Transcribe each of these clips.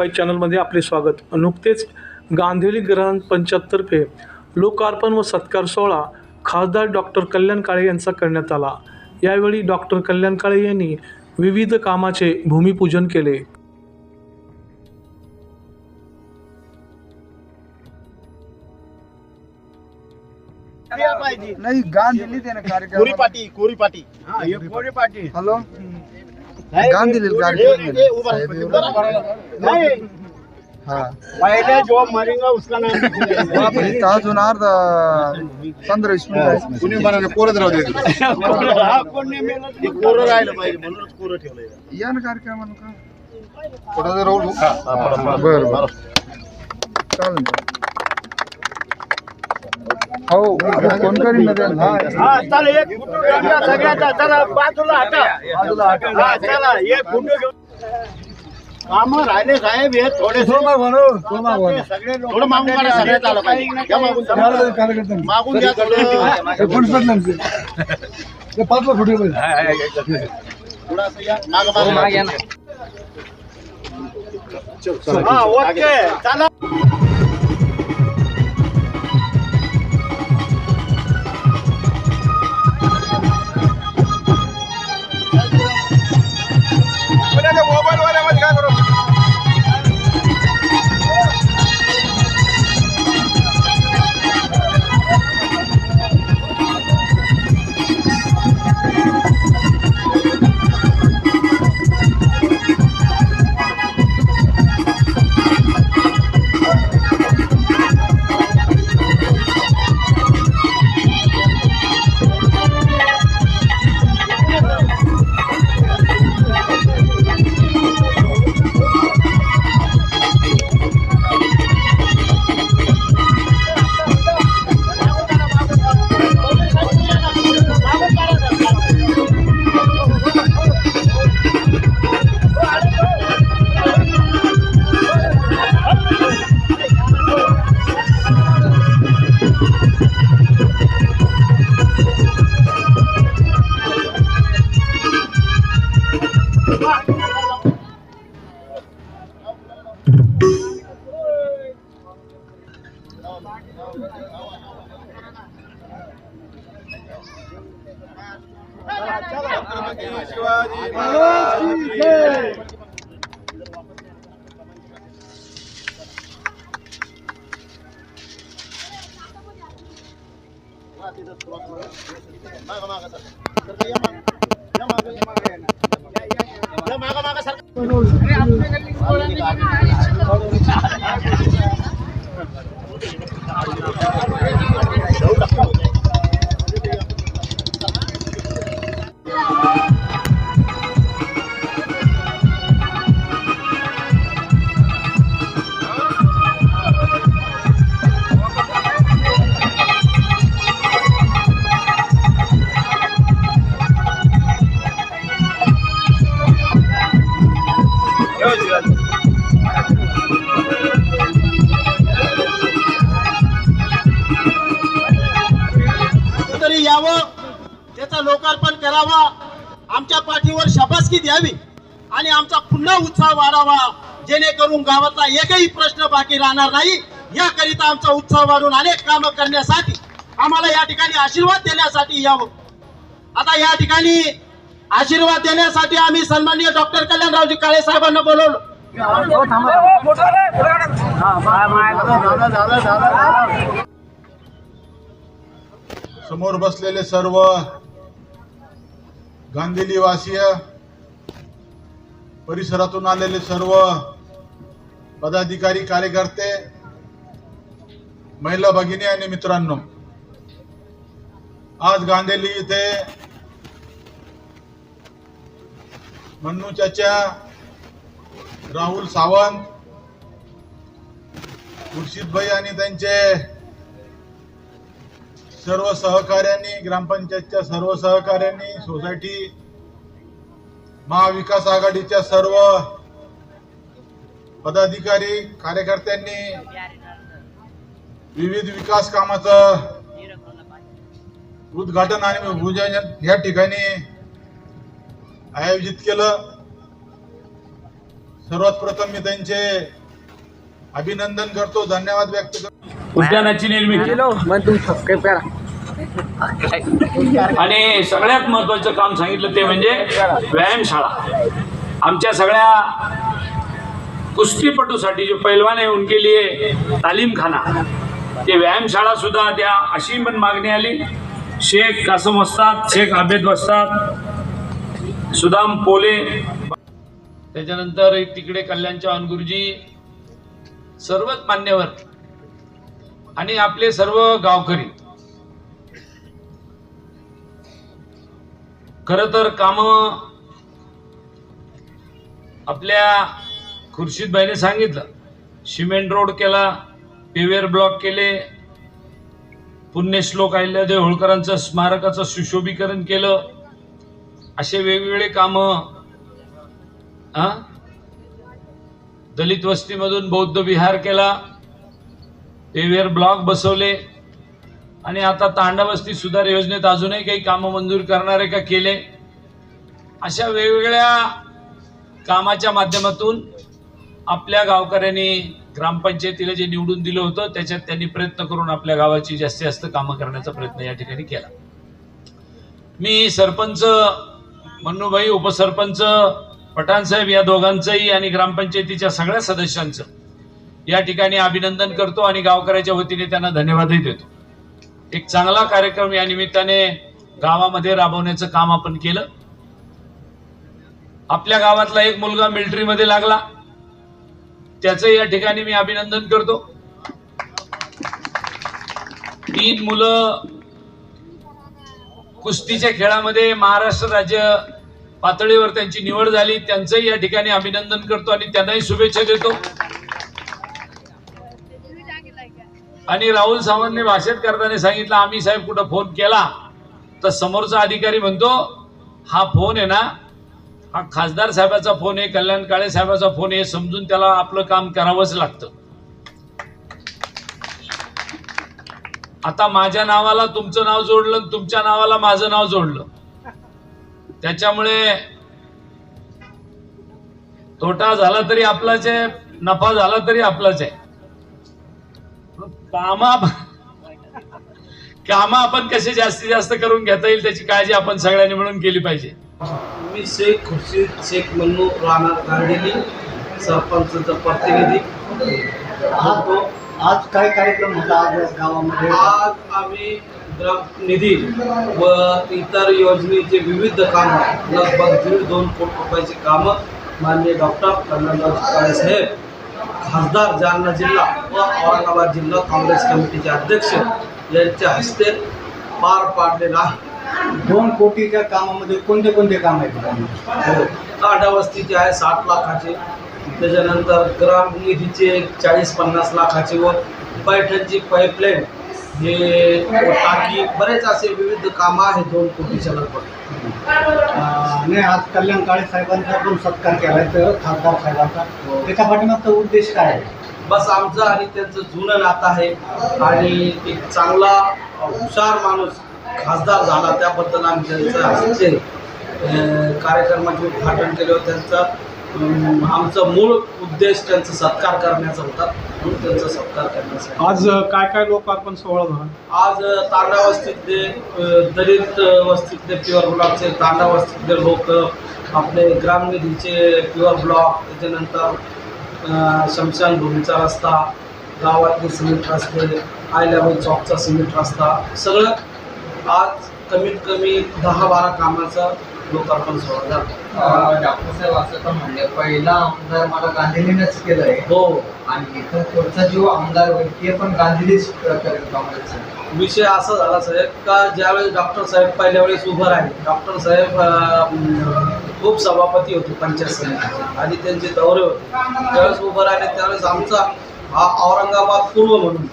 Fight चॅनलमध्ये आपले स्वागत. नुकतेच गांधेली ग्रामपंचायततर्फे लोकार्पण व सत्कार सोहळा खासदार डॉक्टर कल्याण काळे यांचा करण्यात आला. यावेळी डॉक्टर कल्याण काळे यांनी विविध कामाचे भूमिपूजन केले. नाही पाटी कोरी पाटी. कोरी पाटी. हॅलो? गान दिलेलं हे- कार्यक्रम हे- पहिले मरेगा उसका नाम इथं अजून अर्धा पंधरा वीस मिनिट. कुणी म्हणाले कोरच राहू दे. हा, कोण नाही मेलं. ते कोरं राहिलं पाहिजे म्हणूनच कोरं ठेवलंय. या ना कार्यक्रमाला का? थोडा राहू बरं बरं. चालेल. हो फ़ोन करीन ना त्याला हा चला एक फ़ोटो घेऊन सगळ्याचा चला बाजूला हटा। बाजूला हा चला एक फ़ोटो घेऊन काम राहिले साहेब हे थोडे सगळे लोक थोडं मागून काढा सगळ्यात आलं पाहिजे. मागून थोडं. घ्या थोडं थोडं असं या. मागं, मागं. हा ओके. चला. मागं, मागं सर. करावा. आमच्या पाठीवर शाबासकी द्यावी आणि आमचा पुन्हा उत्साह वाढावा. जेणेकरून गावातला एकही प्रश्न बाकी राहणार नाही. याकरिता आमचा उत्साह वाढून अनेक कामं करण्यासाठी आम्हाला या ठिकाणी आशीर्वाद देण्यासाठी यावं. आता या ठिकाणी आशीर्वाद देण्यासाठी आम्ही सन्माननीय डॉक्टर कल्याणरावजी काळे साहेबांना बोलवलं. समोर बसलेले सर्व गांधीलीवासीय परिसरातून आलेले सर्व पदाधिकारी कार्यकर्ते महिला भगिनी आणि मित्रांनो आज गांधेली इथे मन्नू चाचा राहुल सावंत मुर्शिदभाई आणि त्यांचे सर्व सहकार्यांनी ग्रामपंचायतच्या सर्व सहकार्यांनी सोसायटी महाविकास आघाडीच्या सर्व पदाधिकारी कार्यकर्त्यांनी विविध विकास कामाचं उद्घाटन आणि भूजन या ठिकाणी आयोजित केलं. सर्वात प्रथम मी त्यांचे अभिनंदन करतो धन्यवाद व्यक्त करतो. उद्यानाची निर्मिती. आणि सगळ्यात महत्वाचं काम सांगितलं ते म्हणजे व्यायामशाळा. आमच्या सगळ्या कुस्तीपटूसाठी जो पैलवान आहे उनके लिए तालीम खाना ते व्यायामशाळा सुद्धा द्या अशी पण मागणी आली. शेख कासम वस्ताद शेख आबेद वस्ताद सुदाम पोले. त्याच्यानंतर तिकडे कल्याण चव्हाण गुरुजी सर्वच मान्यवर आणि आपले सर्व गावकरी. खर तर काम आपल्या खुर्शीदबाईने सांगितलं. सिमेंट रोड केला पेवेर ब्लॉक केले पुण्यश्लोक अहिल्यादेव होळकरांचं स्मारकाचं सुशोभीकरण केलं. असे वेगवेगळे काम हा दलित वस्तीमधून बौद्ध विहार केला. पेवेर ब्लॉक बसवले. आणि आता तांडावस्ती सुधार योजनेत अजूनही काही कामं मंजूर करणारे का केले? अशा वेगवेगळ्या कामाच्या माध्यमातून आपल्या गावकऱ्यांनी ग्रामपंचायतीला जे निवडून दिलं होतं त्याच्यात त्यांनी प्रयत्न करून आपल्या गावाची जास्तीत जास्त कामं करण्याचा प्रयत्न या ठिकाणी केला. मी सरपंच मन्नूभाई उपसरपंच पठाणसाहेब या दोघांचंही आणि ग्रामपंचायतीच्या सगळ्या सदस्यांचं या ठिकाणी अभिनंदन करतो आणि गावकऱ्याच्या वतीने त्यांना धन्यवादही देतो. एक चांगला कार्यक्रम या निमित्ताने गावामध्ये राबवण्याचं काम आपण केलं. आपल्या गावातला एक मुलगा मिलिटरीमध्ये लागला. त्याचं या ठिकाणी मी अभिनंदन करतो. तीन मुलं कुस्तीच्या खेळामध्ये महाराष्ट्र राज्य पातळीवर त्यांची निवड झाली. त्यांचंही या ठिकाणी अभिनंदन करतो आणि त्यांनाही शुभेच्छा देतो. आणि राहुल सावंतने भाषण करताना सांगितलं आम्ही साहेब कुठं फोन केला? तर समोरचा अधिकारी म्हणतो हा फोन आहे ना हा खासदार साहेबाचा फोन आहे कल्याण काळे साहेबाचा फोन आहे समजून त्याला आपलं काम करावंच लागतं. आता माझ्या नावाला तुमचं नाव जोडलं आणि तुमच्या नावाला माझं नाव जोडलं. त्याच्यामुळे तोटा झाला तरी आपलाच आहे नफा झाला तरी आपलाच आहे. कामा कामं आपण कसे जास्तीत जास्त करून घेता येईल त्याची काळजी आपण सगळ्यांनी मिळून केली पाहिजे. मी शेख खुर्शीद शेख मन्नू राहणार गांडेली सरपंचचा प्रतिनिधी. आज आज काय कार्यक्रम होता आज गावामध्ये? आज आम्ही ग्राम निधी व इतर योजनेचे विविध कामं लगभग दीड दोन कोटी रुपयाची कामं माननीय डॉक्टर काळे साहेब खासदार जालना जिल्हा व औरंगाबाद जिल्हा काँग्रेस कमिटीचे अध्यक्ष यांच्या हस्ते पार पाडलेला आहे दोन कोटीच्या कामामध्ये कोणते कोणते काम आहेत तांडा वस्तीचे आहे साठ लाखाचे. त्याच्यानंतर ग्राम निधीचे चाळीस पन्नास लाखाचे व पैठणची पाईपलाईन हे टाकी बरेच असे विविध कामं आहेत दोन कोटीच्या लगभग. आणि आज कल्याण काळे साहेबांचा पण सत्कार केलाय तर खासदार साहेबांचा. त्याच्या पाठीमागचा उद्देश काय आहे? बस आमचं आणि त्यांचं जुनं नातं आहे. आणि एक चांगला हुशार माणूस खासदार झाला त्याबद्दल आम्ही त्यांचं कार्यक्रमाचे उद्घाटन केलं होतं त्यांचा आमचं मूळ उद्देश त्यांचा सत्कार करण्याचा होता म्हणून त्यांचा सत्कार करण्याचा आज काय काय लोकार्पण सोहळा झाला? आज तांडा वस्तीतले दलित वस्तीतले प्युअर ब्लॉकचे तांडा वस्तीतले लोक आपले ग्रामनिधीचे प्युअर ब्लॉक त्याच्यानंतर अ, शमशानभूमीचा रस्ता गावातले सिमेंट रस्ते आयल्याबाई चौकचा सिमेंट रस्ता सगळं आज कमीत कमी दहा बारा कामाचा लोकार्पण सोहळा डॉक्टर साहेब असं तर म्हणले पहिला आमदार मला गांधीजीनेच केलंय. हो. आणि इथं पुढचा जो आमदार होईल ते पण गांधीजीच करेल काँग्रेसचा विषय असा झाला साहेब का ज्यावेळेस डॉक्टर साहेब पहिल्या वेळेस उभं राहिले डॉक्टर साहेब खूप सभापती होते पंचायत समितीचे. आणि त्यांचे दौरे होते. ज्यावेळेस उभं राहिले त्यावेळेस आमचा हा औरंगाबाद पूर्व म्हणून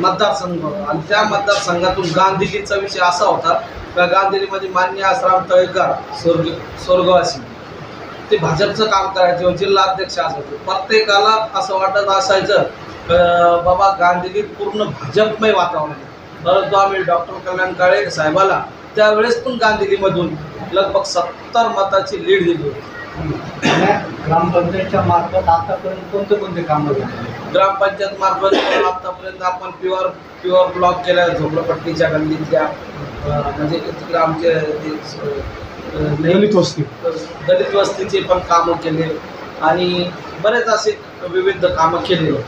मतदारसंघ आणि त्या मतदारसंघातून गांधीजीचा विषय असा होता का गांधीजीमध्ये मान्य आसराम तळेकर स्वर्ग स्वर्गवासी. ते भाजपचं काम करायचे जिल्हा अध्यक्ष असायचे. प्रत्येकाला असं वाटत असायचं बाबा गांधीजी पूर्ण भाजपमय वातावरण. परंतु आम्ही डॉक्टर कल्याण काळे साहेबाला त्यावेळेस पण गांधीजीमधून लगभग सत्तर मताची लीड दिली होती. ग्रामपंचायतच्या मार्फत आतापर्यंत कोणते कोणते कामं झाले? ग्रामपंचायत मार्फत आतापर्यंत आपण प्युअर प्युअर ब्लॉक केल्या झोपडपट्टीच्या गल्लीतल्या म्हणजे तिकडे आमचे दलित वस्ती. दलित वस्तीचे पण कामं केले. आणि बरेच असे विविध कामं केलेले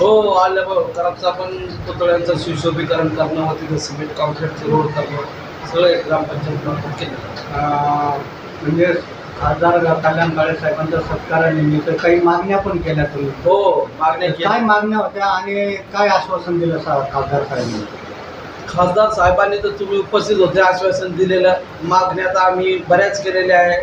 हो आल्या करपचा पण पुतळ्यांचं सुशोभीकरण करणं व तिथं सिमेंट कॉन्क्रीटचे रोड करणं सगळे ग्रामपंचायत मार्फत केले. म्हणजे खासदार कल्याण काळे साहेबांच्या सत्कारानिमित्त काही मागण्या पण केल्या तुम्ही. हो मागण्या काय मागण्या होत्या आणि काय आश्वासन दिलं सा- खासदार साहेबांनी? खासदार साहेबांनी तर तुम्ही उपस्थित होते आश्वासन दिलेलं मागण्या तर आम्ही बऱ्याच केलेल्या आहे.